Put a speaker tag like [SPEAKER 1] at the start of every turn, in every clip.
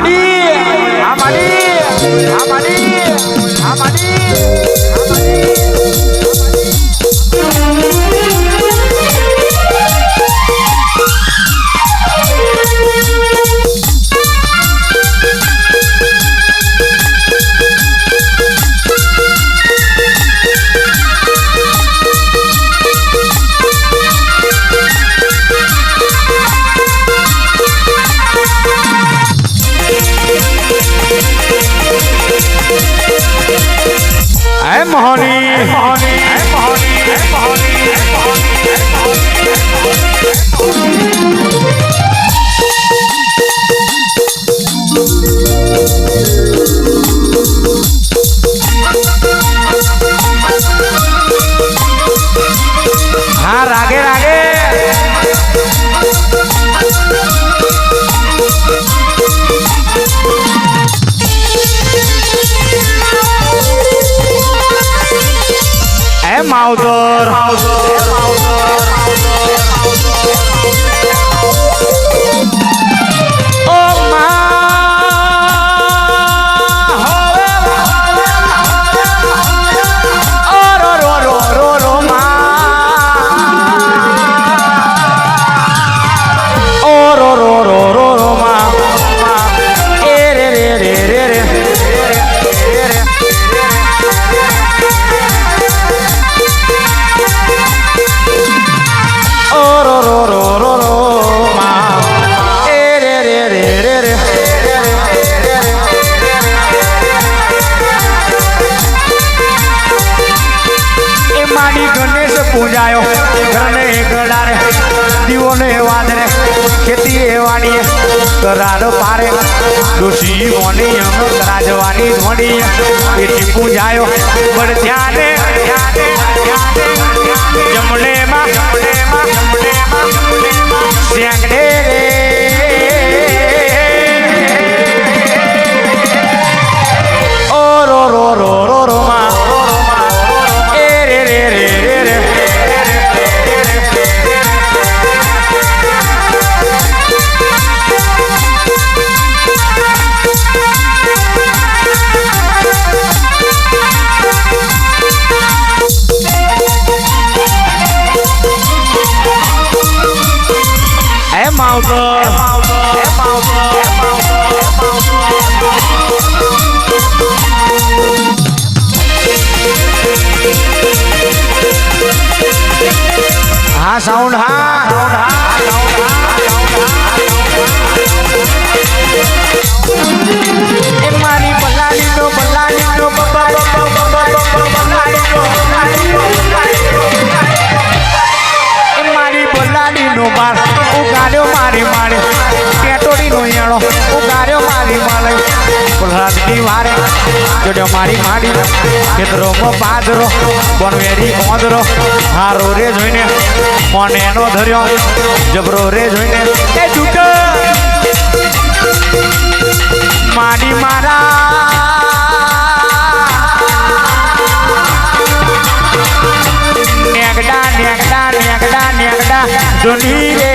[SPEAKER 1] માડી દીવોને વાદરે ખેતી એ વાણીએ. કરાર પારે ડોશી મોની અમ રાજવાની એથી પૂજાયો, પણ ધ્યાને જમણે હા સાઉન્ડ હા સાઉન્ડ હા એ મારી બલાડી નો બલાડી નો બ- બ- બ- બ- બ- બ- બ- બલાડી નો એ મારી બલાડી નો બાર માળે. કેટોડી નો યાળો ઉગાડ્યો મારી માળે. પ્રહલાદની વારે, જોડ્યો મારી માડી ખેતરો બાદરો બનવેરી ઓંદરો હારો રે જોઈને મોને એનો ધર્યો, જબરો રે જોઈને, એ છૂટ માડી મારા. નેગડા નેગડા નેગડા નેગડા ધોની રે.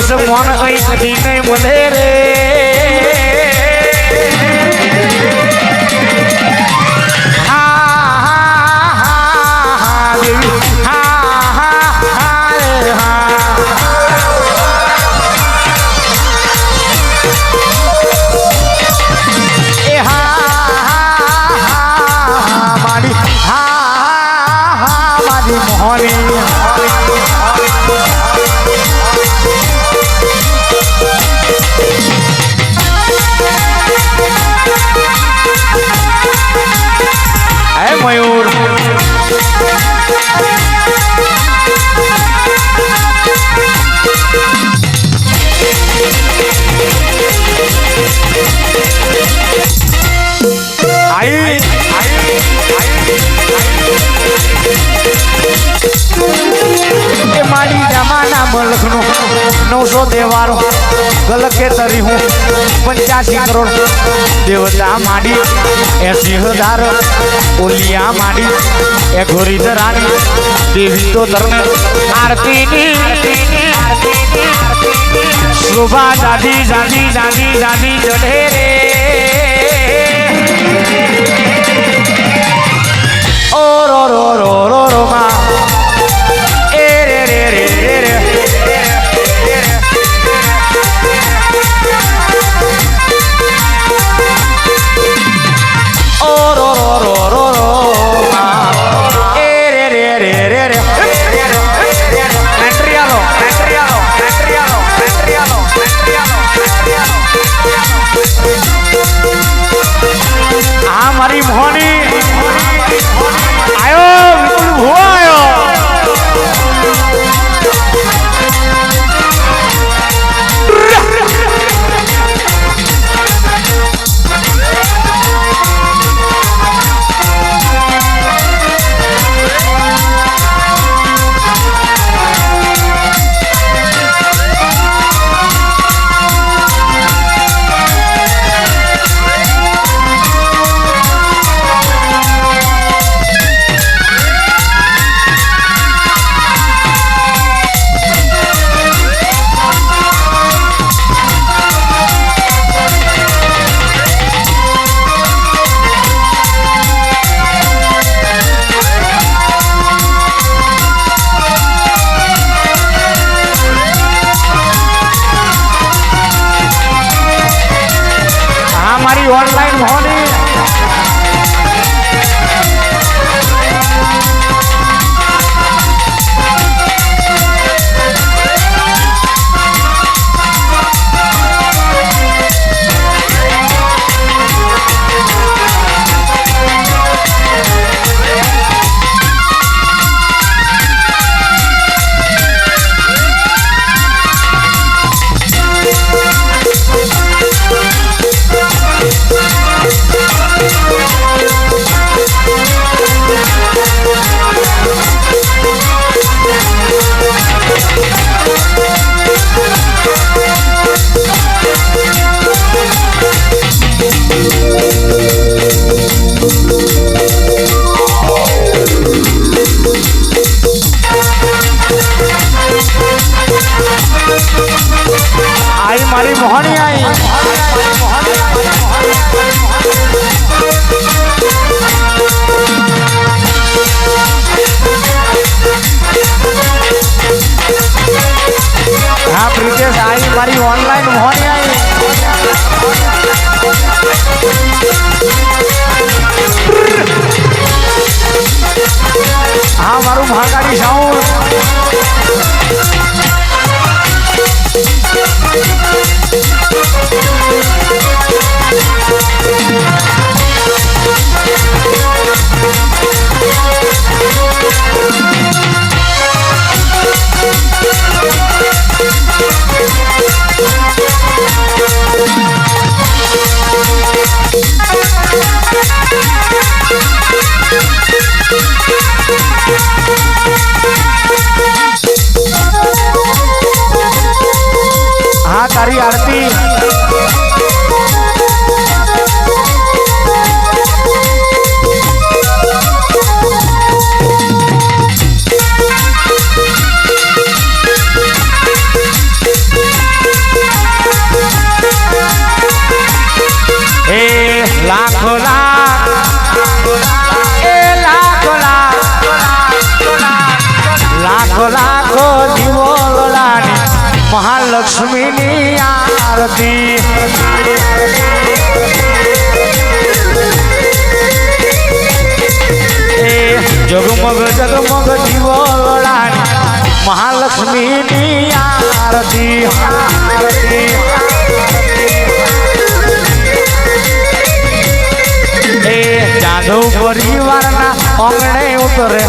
[SPEAKER 1] દિવસ મોન અહીંથી નહીં મળે રે મોહની મયુર આઈ મારી જમાના મલકનો નવસો દેવારો ગલકે તરી હું પંચ્યાસી કરોડ. દેવતા માડી એસી હજાર ઓલિયા માડી, એ ઘોરી ધરાની દેવી તો ધર્મ. આરતી શોભા દાદી દાદી દાદી દાદી ચઢે રે. ઓનલાઈન મોહની હા પ્રિતેશ આઈ મારી ઓનલાઈન મોહની આઈ હા મારું મહાકાળી સાઉન્ડ મહાલક્ષ્મીની આરતી. જગમગ જગમગ જીવડાની મહાલક્ષ્મીની આરતી આરતી. જાદવ પરિવારના આંગણે ઉતરે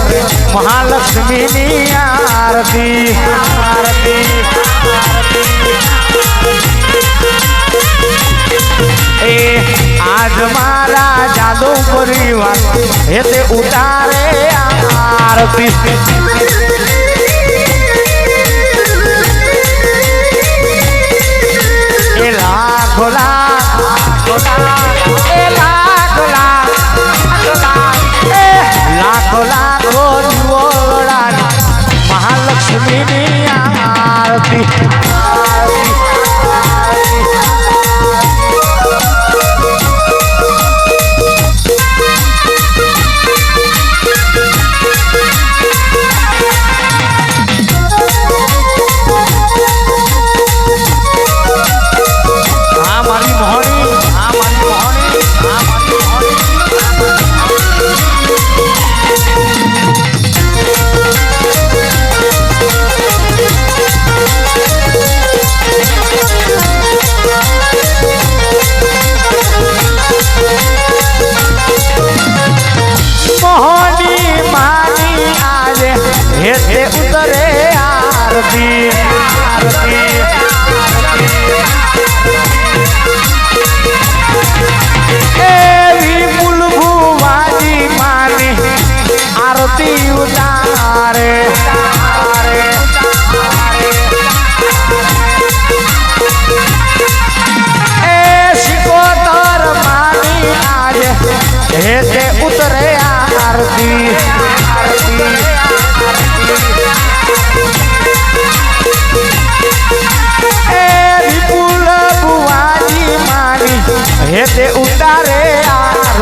[SPEAKER 1] મહાલક્ષ્મીની આરતી. આરતી એ આજ મારા જાદવ પરિવાર હે તે ઉતારે આરતી. લાખો લાખ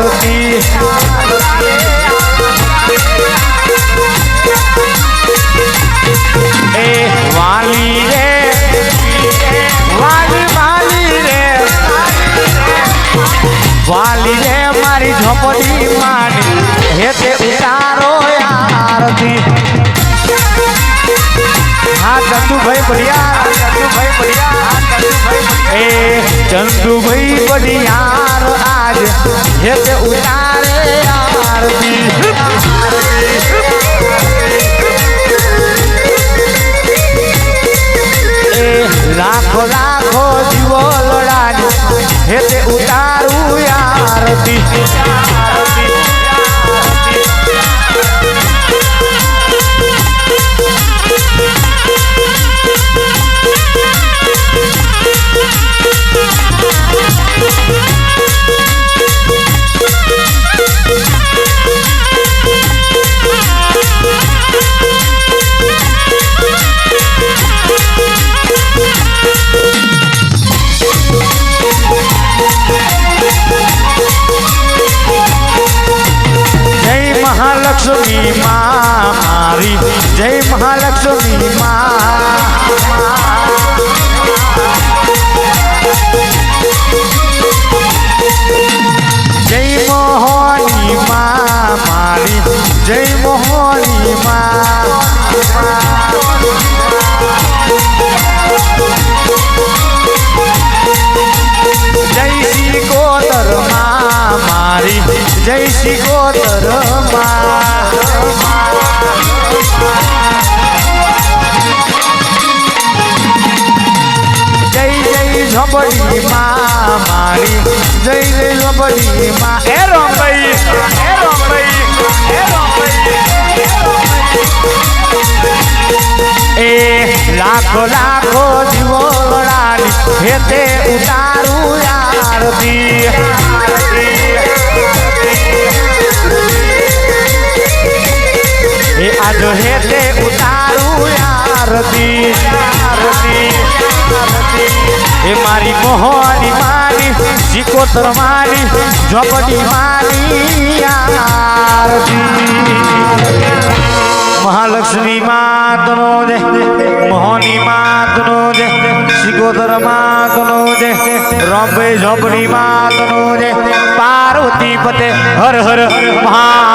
[SPEAKER 1] આરતી એ વાલી વાલી વાલી મારી ઝોપડી આરતી હા ચંદુભાઈ બઢિયાર એ ચંદુભાઈ બઢિયાર આજ હેતે ઉતારે આરતી લાખો લાખો જીવો લોડાની હેતે ઉતારું આરતી જય શ્રી ગોતર જય જય ઝબડી માં મારી જય જય ઝબડી માં એ રંભાઈ એ રંભાઈ એ એ લાખો લાખો જીવો હેતે ઉતારું આરતી એ આજ હેતે ઉતારું આરતી આરતી એ મારી મોહની માની સિકોતર માની ઝોપડી માની આરતી મહાલક્ષ્મી માતનો દે મોહની માતનો દે શિગોદર માતનો દે રોંબે ઝોપડી માતનો દે પાર્વતી પતે હર હર મહા